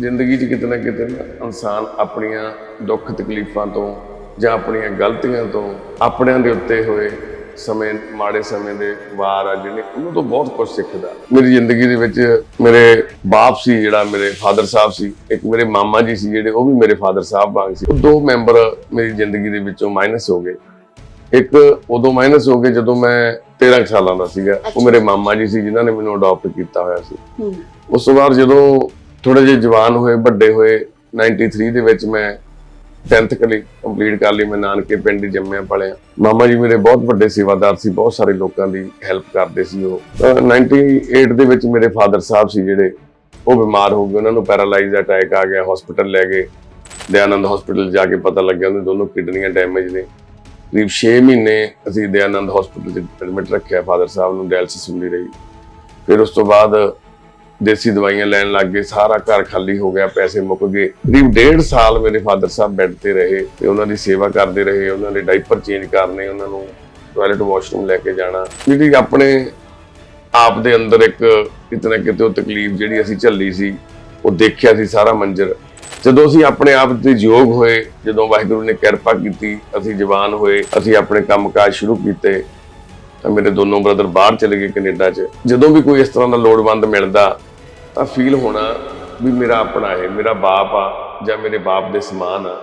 ਜ਼ਿੰਦਗੀ 'ਚ ਕਿਤੇ ਨਾ ਕਿਤੇ ਇਨਸਾਨ ਆਪਣੀਆਂ ਦੁੱਖ ਤਕਲੀਫਾਂ ਤੋਂ ਜਾਂ ਆਪਣੀਆਂ ਗਲਤੀਆਂ ਤੋਂ ਆਪਣਿਆਂ ਦੇ ਉੱਤੇ ਹੋਏ ਸਮੇਂ ਮਾੜੇ ਸਮੇਂ ਦੇ ਵਾਰ ਆ ਜਿਹੜੇ ਉਹਨਾਂ ਤੋਂ ਬਹੁਤ ਕੁਝ ਸਿੱਖਦਾ। ਮੇਰੀ ਜ਼ਿੰਦਗੀ ਦੇ ਵਿੱਚ ਮੇਰੇ ਬਾਪ ਸੀ ਜਿਹੜਾ ਮੇਰੇ ਫਾਦਰ ਸਾਹਿਬ ਸੀ ਇੱਕ ਮੇਰੇ ਮਾਮਾ ਜੀ ਸੀ ਜਿਹੜੇ ਉਹ ਵੀ ਮੇਰੇ ਫਾਦਰ ਸਾਹਿਬ ਵਾਂਗ ਸੀ। ਉਹ ਦੋ ਮੈਂਬਰ ਮੇਰੀ ਜ਼ਿੰਦਗੀ ਦੇ ਵਿੱਚੋਂ ਮਾਈਨਸ ਹੋ ਗਏ। ਇੱਕ ਉਦੋਂ ਮਾਈਨਸ ਹੋ ਗਏ ਜਦੋਂ ਮੈਂ 13 ਕੁ ਸਾਲਾਂ ਦਾ ਸੀਗਾ। ਉਹ ਮੇਰੇ ਮਾਮਾ ਜੀ ਸੀ ਜਿਨ੍ਹਾਂ ਨੇ ਮੈਨੂੰ ਅਡਾਪਟ ਕੀਤਾ ਹੋਇਆ ਸੀ। ਉਸ ਤੋਂ ਬਾਅਦ ਜਦੋਂ ਥੋੜੇ ਜਿਹੇ ਜਵਾਨ ਹੋਏ, ਵੱਡੇ ਹੋਏ 93 ਦੇ ਵਿੱਚ ਮੈਂ 10th ਕਲੀ ਕੰਪਲੀਟ ਕਰ ਲਈ, ਮੈਂ ਨਾਨਕੇ ਪਿੰਡ ਹੀ ਜੰਮਿਆ ਪਲਿਆ ਮਾਮਾ ਜੀ ਮੇਰੇ ਬਹੁਤ ਵੱਡੇ ਸੇਵਾਦਾਰ ਸੀ, ਬਹੁਤ ਸਾਰੇ ਲੋਕਾਂ ਦੀ ਹੈਲਪ ਕਰਦੇ ਸੀ ਉਹ। ਤਾਂ 98 ਦੇ ਵਿੱਚ ਮੇਰੇ ਫਾਦਰ ਸਾਹਿਬ ਸੀ ਜਿਹੜੇ, ਉਹ ਬਿਮਾਰ ਹੋ ਗਏ, ਉਹਨਾਂ ਨੂੰ ਪੈਰਾਲਾਈਜ਼ ਅਟੈਕ ਆ ਗਿਆ ਹਸਪੀਟਲ ਲੈ ਗਏ। ਦਇਆਨੰਦ ਹਸਪੀਟਲ ਜਾ ਕੇ ਪਤਾ ਲੱਗਿਆ ਉਹਨਾਂ ਦੋਨੋਂ ਕਿਡਨੀਆਂ ਡੈਮੇਜ ਨੇ। ਕਰੀਬ 6 ਮਹੀਨੇ ਅਸੀਂ ਦਇਆਨੰਦ ਹਸਪੀਟਲ 'ਚ ਐਡਮਿਟ ਰੱਖਿਆ ਫਾਦਰ ਸਾਹਿਬ ਨੂੰ ਡਾਇਲਸਿਸ ਹੁੰਦੀ ਰਹੀ। ਫਿਰ ਉਸ ਤੋਂ ਬਾਅਦ ਦੇਸੀ ਦਵਾਈਆਂ ਲੈਣ ਲੱਗ ਗਏ, ਸਾਰਾ ਘਰ ਖਾਲੀ ਹੋ ਗਿਆ, ਪੈਸੇ ਮੁੱਕ ਗਏ। ਕਰੀਬ ਡੇਢ ਸਾਲ ਮੇਰੇ ਫਾਦਰ ਸਾਹਿਬ ਬੈੱਡ ਤੇ ਰਹੇ ਤੇ ਉਹਨਾਂ ਦੀ ਸੇਵਾ ਕਰਦੇ ਰਹੇ, ਉਹਨਾਂ ਦੇ ਡਾਈਪਰ ਚੇਂਜ ਕਰਨੇ, ਉਹਨਾਂ ਨੂੰ ਟਾਇਲਟ ਵਾਸ਼ਰੂਮ ਲੈ ਕੇ ਜਾਣਾ। ਜਿਹੜੀ ਆਪਣੇ ਆਪ ਦੇ ਅੰਦਰ ਇੱਕ ਕਿਤੇ ਨਾ ਕਿਤੇ ਉਹ ਤਕਲੀਫ ਜਿਹੜੀ ਅਸੀਂ ਝੱਲੀ ਸੀ, ਉਹ ਦੇਖਿਆ ਸੀ ਸਾਰਾ ਮੰਜ਼ਰ। ਜਦੋਂ ਅਸੀਂ ਆਪਣੇ ਆਪ ਤੇ ਯੋਗ ਹੋਏ, ਜਦੋਂ ਵਾਹਿਗੁਰੂ ਨੇ ਕਿਰਪਾ ਕੀਤੀ, ਅਸੀਂ ਜਵਾਨ ਹੋਏ, ਅਸੀਂ ਆਪਣੇ ਕੰਮਕਾਜ ਸ਼ੁਰੂ ਕੀਤੇ ਤਾਂ ਮੇਰੇ ਦੋਨੋਂ ਬ੍ਰਦਰ ਬਾਹਰ ਚਲੇ ਗਏ ਕੈਨੇਡਾ 'ਚ। ਜਦੋਂ ਵੀ ਕੋਈ ਇਸ ਤਰ੍ਹਾਂ ਦਾ ਲੋੜਵੰਦ ਮਿਲਦਾ, ਤਾਂ ਫੀਲ ਹੋਣਾ ਵੀ ਮੇਰਾ ਆਪਣਾ ਹੈ, ਮੇਰਾ ਬਾਪ ਆ ਜਾਂ ਮੇਰੇ ਬਾਪ ਦੇ ਸਮਾਨ ਆ।